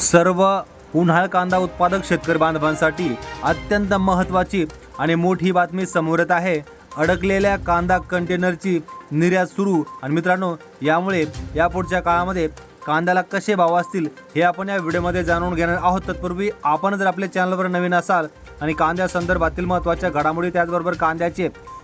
सर्व उन्हाळ कांदा उत्पादक शेतकरी बांधवांसाठी अत्यंत महत्त्वाची आणि मोठी बातमी समोर येत आहे. अडकलेल्या कांदा कंटेनरची निर्यात सुरू. आणि मित्रांनो यामुळे यापुढच्या काळामध्ये कांद्याला कसे भाव असतील हे आपण या व्हिडिओमध्ये जाणून घेणार आहोत. तत्पूर्वी आपण जर आपल्या चॅनलवर नवीन असाल आणि कांद्या संदर्भातील महत्त्वाच्या घडामोडी त्याचबरोबर कांद्याचे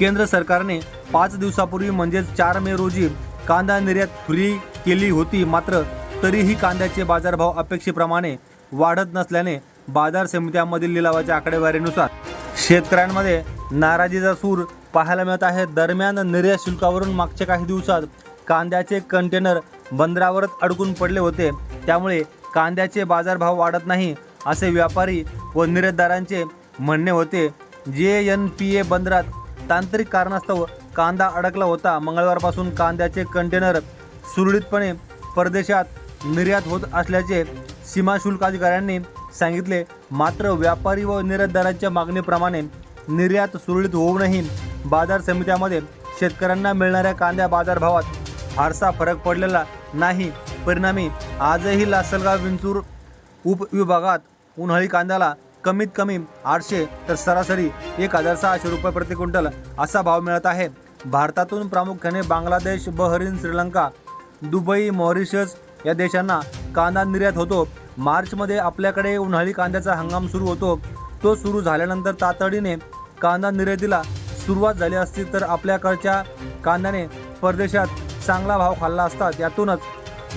केंद्र सरकारने पाच दिवसापूर्वी म्हणजेच चार मे रोजी कांदा निर्यात फ्री केली होती. मात्र तरीही कांद्याचे बाजारभाव अपेक्षेप्रमाणे वाढत नसल्याने बाजार समित्यांमधील लिलावाच्या आकडेवारीनुसार शेतकऱ्यांमध्ये नाराजीचा सूर पाहायला मिळत आहे. दरम्यान निर्यात शुल्कावरून मागच्या काही दिवसात कांद्याचे कंटेनर बंदरावरच अडकून पडले होते. त्यामुळे कांद्याचे बाजारभाव वाढत नाही असे व्यापारी व निर्यातदारांचे म्हणणे होते. जे एन पी ए बंदरात तांत्रिक कारणास्तव कांदा अडकला होता. मंगळवारपासून कांद्याचे कंटेनर सुरळीतपणे परदेशात निर्यात होत असल्याचे सीमा शुल्क अधिकाऱ्यांनी सांगितले. मात्र व्यापारी व निर्यातदारांच्या मागणीप्रमाणे निर्यात सुरळीत होऊनही बाजार समित्यामध्ये शेतकऱ्यांना मिळणाऱ्या कांद्या बाजारभावात फारसा फरक पडलेला नाही. परिणामी आजही लासलगाव विंचूर उपविभागात उन्हाळी कांद्याला कमीत कमी आठशे तर सरासरी एक हजार सहाशे रुपये प्रति क्विंटल असा भाव मिळत आहे. भारतातून प्रामुख्याने Bangladesh Bahrain Sri Lanka Dubai Mauritius या देशांना कांदा निर्यात होतो. मार्चमध्ये आपल्याकडे उन्हाळी कांद्याचा हंगाम सुरू होतो. तो सुरू झाल्यानंतर तातडीने कांदा निर्यातीला सुरुवात झाली असती तर आपल्याकडच्या कांद्याने परदेशात चांगला भाव खाल्ला असता. त्यातूनच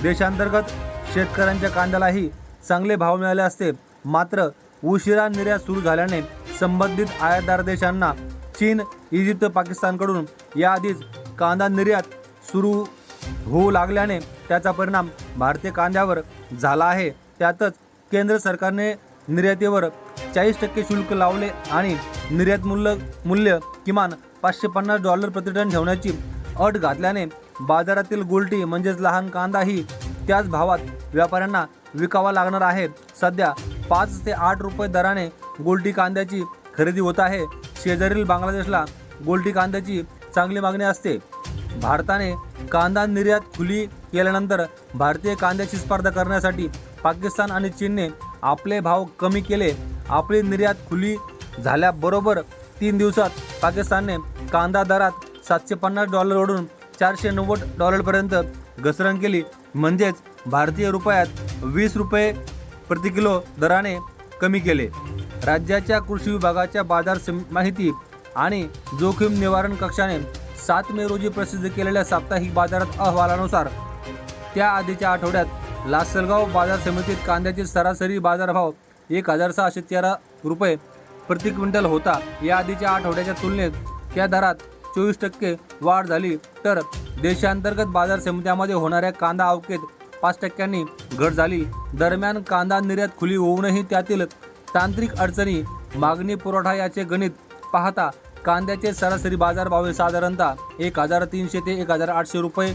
देशांतर्गत शेतकऱ्यांच्या कांद्यालाही चांगले भाव मिळाले असते. मात्र उशिरा निर्यात सुरू झाल्याने संबंधित आयातदार देशांना चीन इजिप्त पाकिस्तानकडून याआधीच कांदा निर्यात सुरू होऊ लागल्याने त्याचा परिणाम भारतीय कांद्यावर झाला आहे. त्यातच केंद्र सरकारने निर्यातीवर चाळीस टक्के शुल्क लावले आणि निर्यात मूल्य मूल्य किमान पाचशे पन्नास डॉलर प्रतिटन ठेवण्याची अट घातल्याने बाजारातील गोल्टी म्हणजेच लहान कांदाही त्याच भावात व्यापाऱ्यांना विकावा लागणार आहे. सध्या पाच ते आठ रुपये दराने गोल्टी कांद्याची खरेदी होत आहे. शेजारील बांगलादेशला गोल्टी कांद्याची चांगली मागणी असते. भारताने कांदा निर्यात खुली केल्यानंतर भारतीय कांद्याची स्पर्धा करण्यासाठी पाकिस्तान आणि चीनने आपले भाव कमी केले. आपली निर्यात खुली झाल्याबरोबर तीन दिवसात पाकिस्तानने कांदा दरात सातशे पन्नास डॉलरवरून चारशे नव्वद डॉलरपर्यंत घसरण केली. म्हणजेच भारतीय रुपयात वीस रुपये प्रति किलो दराने कमी केले. राज्याच्या कृषी विभागाच्या बाजार सम- माहिती आणि जोखीम निवारण कक्षाने सात मे रोजी प्रसिद्ध केलेल्या साप्ताहिक बाजारात अहवालानुसार त्या आधीच्या आठवड्यात लासलगाव बाजार समितीत कांद्याचे सरासरी बाजारभाव एक हजार सहाशे तेरा रुपये प्रति क्विंटल होता. या आधीच्या आठवड्याच्या तुलनेत त्या दरात चोवीस टक्के वाढ झाली. तर देशांतर्गत बाजार समित्यामध्ये होणाऱ्या कांदा अवकेत पाच टक्क्यांनी घट झाली. दरम्यान कांदा निर्यात खुली होऊनही त्यातील तांत्रिक अडचणी मागणी पुरवठा याचे गणित पाहता कांद्याचे सरासरी बाजारभाव हे साधारणतः एक हजार तीनशे ते एक हजार आठशे रुपये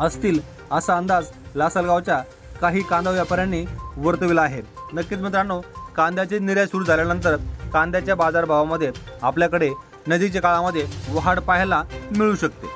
असतील असा अंदाज लासलगावच्या काही कांदा व्यापाऱ्यांनी वर्तविला आहे. नक्कीच मित्रांनो कांद्याची निर्यात सुरू झाल्यानंतर कांद्याच्या बाजारभावामध्ये आपल्याकडे नजीकच्या काळामध्ये वाढ पाहायला मिळू शकते.